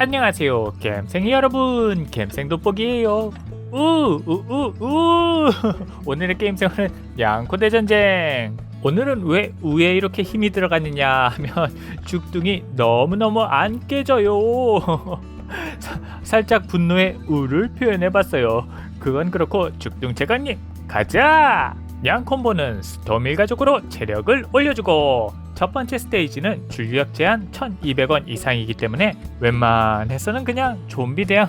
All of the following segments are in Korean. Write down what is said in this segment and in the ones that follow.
안녕하세요 갬생이 여러분. 갬생 돋보기예요. 우우우우. 오늘의 게임 생활은 양코대 전쟁. 오늘은 왜 우에 이렇게 힘이 들어갔느냐 하면 죽둥이 너무너무 안 깨져요. 사- 살짝 분노의 우를 표현해봤어요. 그건 그렇고 죽둥제가님 가자! 양콤보는 스토밀 가족으로 체력을 올려주고 첫 번째 스테이지는 줄력 제한 1200원 이상이기 때문에 웬만해서는 그냥 좀비 대항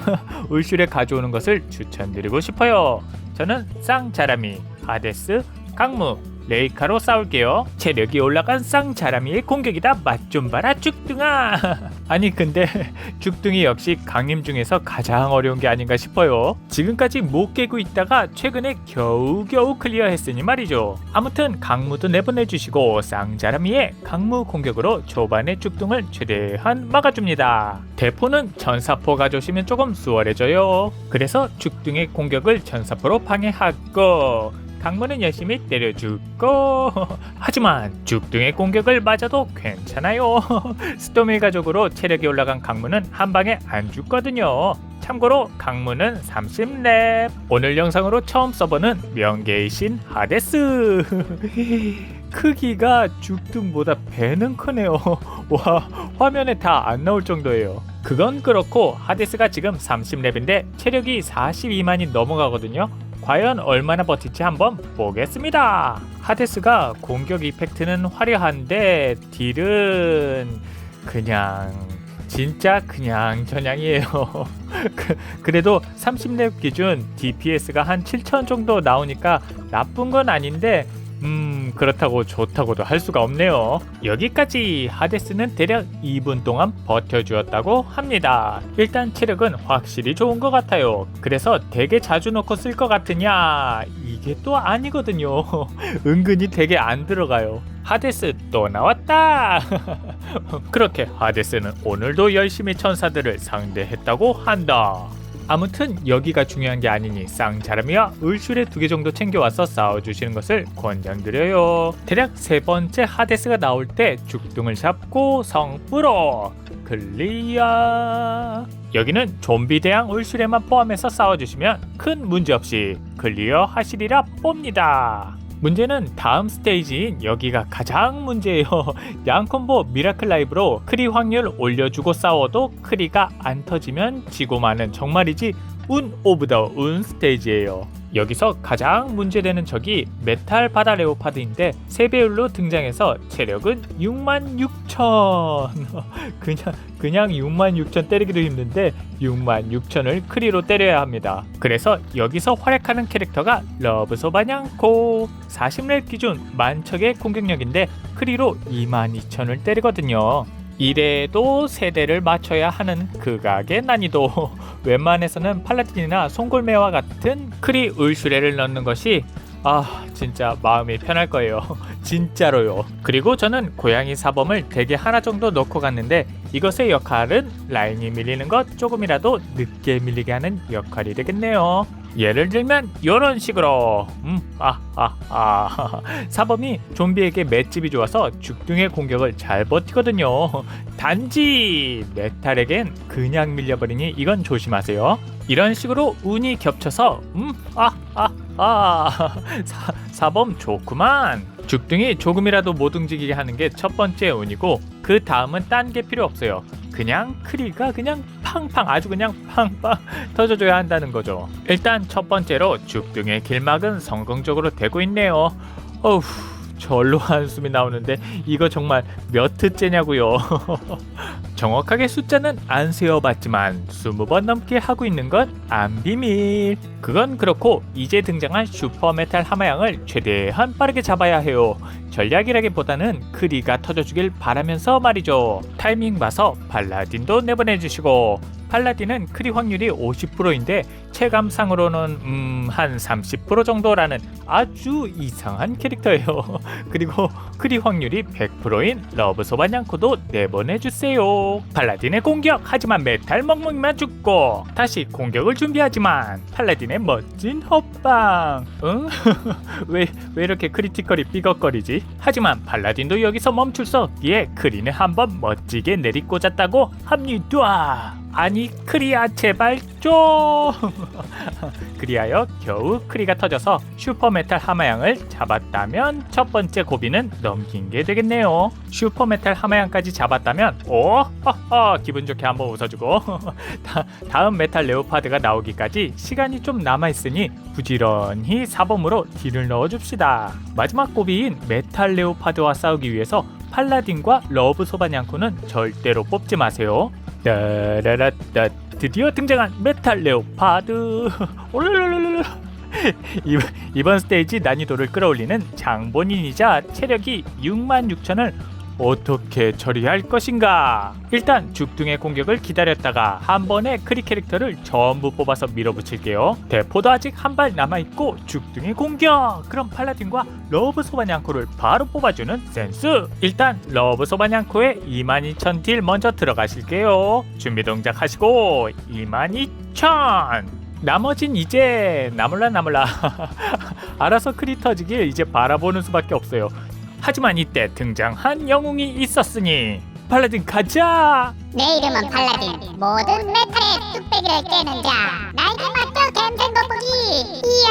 울슐에 가져오는 것을 추천드리고 싶어요. 저는 쌍자라미, 하데스, 강무, 레이카로 싸울게요. 체력이 올라간 쌍자라미의 공격이다. 맛 좀 봐라 죽둥아. 아니 근데 죽둥이 역시 강림 중에서 가장 어려운 게 아닌가 싶어요. 지금까지 못 깨고 있다가 최근에 겨우겨우 클리어했으니 말이죠. 아무튼 강무도 내보내주시고 쌍자라미의 강무 공격으로 초반의 죽둥을 최대한 막아줍니다. 대포는 전사포 가져오시면 조금 수월해져요. 그래서 죽둥의 공격을 전사포로 방해하고 강무는 열심히 때려주고 하지만 죽둥의 공격을 맞아도 괜찮아요. 스토밀 가족으로 체력이 올라간 강무는 한 방에 안 죽거든요. 참고로 강무는 30렙. 오늘 영상으로 처음 써보는 명계의 신 하데스. 크기가 죽둥보다 배는 크네요. 와 화면에 다 안 나올 정도예요. 그건 그렇고 하데스가 지금 30렙인데 체력이 42만이 넘어가거든요 과연 얼마나 버틸지 한번 보겠습니다. 하데스가 공격 이펙트는 화려한데 딜은 그냥 진짜 그냥 전향이에요. 그- 그래도 30렙 기준 DPS가 한 7천 정도 나오니까 나쁜 건 아닌데 음 그렇다고 좋다고도 할 수가 없네요. 여기까지 하데스는 대략 2분 동안 버텨주었다고 합니다. 일단 체력은 확실히 좋은 것 같아요. 그래서 되게 자주 넣고 쓸 것 같으냐? 이게 또 아니거든요. 은근히 되게 안 들어가요. 하데스 또 나왔다. 그렇게 하데스는 오늘도 열심히 천사들을 상대했다고 한다. 아무튼 여기가 중요한 게 아니니 쌍자람이와 울슐의 두개 정도 챙겨와서 싸워주시는 것을 권장드려요. 대략 세 번째 하데스가 나올 때 죽둥을 잡고 성뿌로 클리어. 여기는 좀비 대항 울슐에만 포함해서 싸워주시면 큰 문제 없이 클리어 하시리라 봅니다. 문제는 다음 스테이지인 여기가 가장 문제예요. 양콤보 미라클 라이브로 크리 확률 올려주고 싸워도 크리가 안 터지면 지고 마는 정말이지 운 오브 더 운 스테이지예요. 여기서 가장 문제되는 적이 메탈 바다 레오파드인데 세 배율로 등장해서 체력은 6만 6천 그냥 그냥 6만 6천 때리기도 힘든데 6만 6천을 크리로 때려야 합니다. 그래서 여기서 활약하는 캐릭터가 러브 소바냥코 40렙 기준 만척의 공격력인데 크리로 2만 2천을 때리거든요. 이래도 세대를 맞춰야 하는 극악의 난이도. 웬만해서는 팔라딘이나 송골매와 같은 크리 울슈레를 넣는 것이 아 진짜 마음이 편할 거예요. 진짜로요. 그리고 저는 고양이 사범을 대게 하나 정도 넣고 갔는데 이것의 역할은 라인이 밀리는 것 조금이라도 늦게 밀리게 하는 역할이 되겠네요. 예를 들면 이런 식으로. 음아아아. 사범이 좀비에게 맷집이 좋아서 죽둥의 공격을 잘 버티거든요. 단지 메탈에겐 그냥 밀려버리니 이건 조심하세요. 이런 식으로 운이 겹쳐서 음아아 아 사범 좋구만. 죽둥이 조금이라도 못 움직이게 하는 게 첫 번째 운이고 그 다음은 딴 게 필요 없어요. 그냥 크리가 그냥 팡팡 아주 그냥 팡팡 터져줘야 한다는 거죠. 일단 첫 번째로 죽둥의 길막은 성공적으로 되고 있네요. 어후 절로 한숨이 나오는데 이거 정말 몇 회째냐고요 정확하게 숫자는 안 세어봤지만 20번 넘게 하고 있는 건 안 비밀. 그건 그렇고 이제 등장한 슈퍼메탈 하마양을 최대한 빠르게 잡아야 해요. 전략이라기보다는 크리가 터져주길 바라면서 말이죠. 타이밍 봐서 팔라딘도 내보내주시고 팔라딘은 크리 확률이 50%인데 체감상으로는 음 한 30% 정도라는 아주 이상한 캐릭터예요. 그리고 크리 확률이 100%인 러브소바냥코도 내보내주세요. 팔라딘의 공격 하지만 메탈 멍멍이만 죽고 다시 공격을 준비하지만 팔라딘의 멋진 헛방 응? 왜, 왜 이렇게 크리티컬이 삐걱거리지? 하지만 팔라딘도 여기서 멈출 수 없기에 크리는 한번 멋지게 내리꽂았다고 합니다. 아니 크리야 제발 좀. 그리하여 겨우 크리가 터져서 슈퍼메탈 하마양을 잡았다면 첫 번째 고비는 넘긴 게 되겠네요. 슈퍼메탈 하마양까지 잡았다면 오 허허 기분 좋게 한번 웃어주고. 다, 다음 메탈 레오파드가 나오기까지 시간이 좀 남아있으니 부지런히 사범으로 딜을 넣어줍시다. 마지막 고비인 메탈 레오파드와 싸우기 위해서 팔라딘과 러브 소바냥코는 절대로 뽑지 마세요 따라라따. 드디어 등장한 메탈 레오파드. 이번, 스테이지 난이도를 끌어올리는 장본인이자 체력이 66,000을 어떻게 처리할 것인가? 일단 죽둥의 공격을 기다렸다가 한 번에 크리 캐릭터를 전부 뽑아서 밀어붙일게요. 대포도 아직 한 발 남아있고 죽둥의 공격! 그럼 팔라딘과 러브 소바냥코를 바로 뽑아주는 센스! 일단 러브 소바냥코의 22,000 딜 먼저 들어가실게요. 준비 동작 하시고 22,000! 나머진 이제 나물라 나물라 알아서 크리 터지길 이제 바라보는 수밖에 없어요. 하지만 이때 등장한 영웅이 있었으니 팔라딘 가자! 내 이름은 팔라딘. 모든 메탈의 뚝배기를 깨는 자. 나에게 맡겨 갬생 돋보기 이야!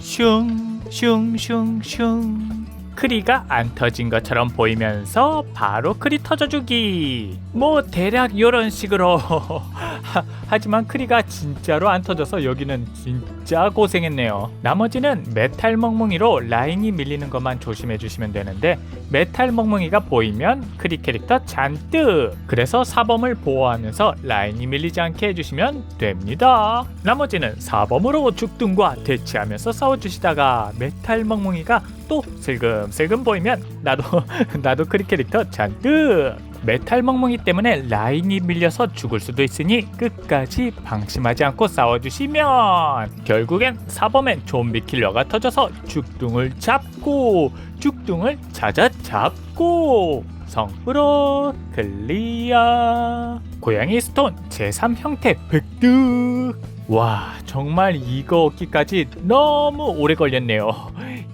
슝슝슝슝 크리가 안 터진 것처럼 보이면서 바로 크리 터져주기. 뭐 대략 이런 식으로. 하, 하지만 크리가 진짜로 안 터져서 여기는 진짜 고생했네요. 나머지는 메탈 멍멍이로 라인이 밀리는 것만 조심해 주시면 되는데 메탈 멍멍이가 보이면 크리 캐릭터 잔뜩. 그래서 사범을 보호하면서 라인이 밀리지 않게 해주시면 됩니다. 나머지는 사범으로 죽둥과 대치하면서 싸워주시다가 메탈 멍멍이가 또 슬금슬금 보이면 나도 나도 크리 캐릭터 잔뜩. 메탈 멍멍이 때문에 라인이 밀려서 죽을 수도 있으니 끝까지 방심하지 않고 싸워주시면. 결국엔 사범엔 좀비 킬러가 터져서 죽둥을 잡고 죽둥을 찾아 잡고. 성프로 클리어. 고양이 스톤 제3 형태 획득 와 정말 이거 얻기까지 너무 오래 걸렸네요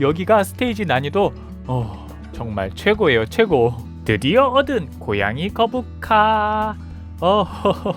여기가 스테이지 난이도 어, 정말 최고예요 최고 드디어 얻은 고양이 거북카 어,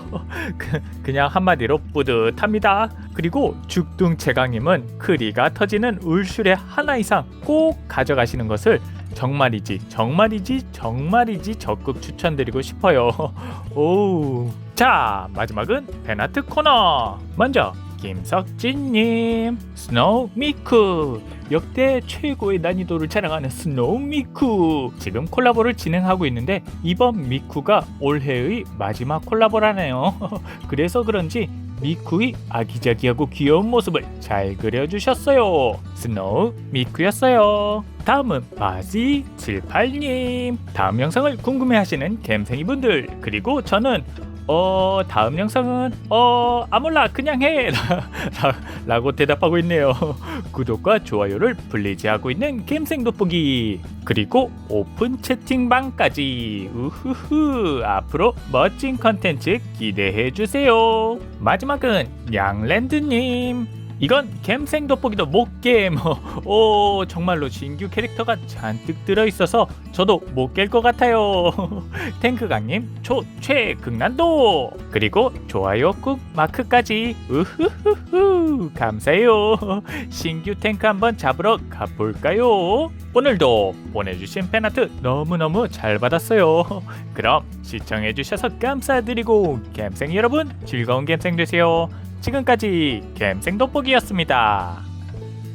그, 그냥 한마디로 뿌듯합니다. 그리고 죽둥 제강님은 크리가 터지는 울슐의 하나 이상 꼭 가져가시는 것을 정말이지 정말이지 정말이지 적극 추천드리고 싶어요. 오, 자 마지막은 베나트 코너. 먼저 김석진님, 스노우 미쿠 역대 최고의 난이도를 자랑하는 스노우 미쿠 지금 콜라보를 진행하고 있는데 이번 미쿠가 올해의 마지막 콜라보라네요. 그래서 그런지 미쿠의 아기자기하고 귀여운 모습을 잘 그려주셨어요. 스노우 미쿠였어요. 다음은 바지 78님. 다음 영상을 궁금해하시는 갬생이 분들 그리고 저는 어 다음 영상은 어 아몰라 그냥 해! 라, 라고 대답하고 있네요. 구독과 좋아요를 불리지 하고 있는 갬생 돋보기 그리고 오픈 채팅방까지. 우후후 앞으로 멋진 컨텐츠 기대해 주세요. 마지막은 양랜드님 이건 갬생 돋보기도 못겜 오 정말로 신규 캐릭터가 잔뜩 들어있어서 저도 못 깰 것 같아요. 탱크강님 초 최극난도! 그리고 좋아요 꾹 마크까지. 우후후후 감사해요. 신규 탱크 한번 잡으러 가볼까요? 오늘도 보내주신 팬아트 너무너무 잘 받았어요. 그럼 시청해주셔서 감사드리고 갬생 여러분 즐거운 갬생 되세요 지금까지 갬생 돋보기였습니다.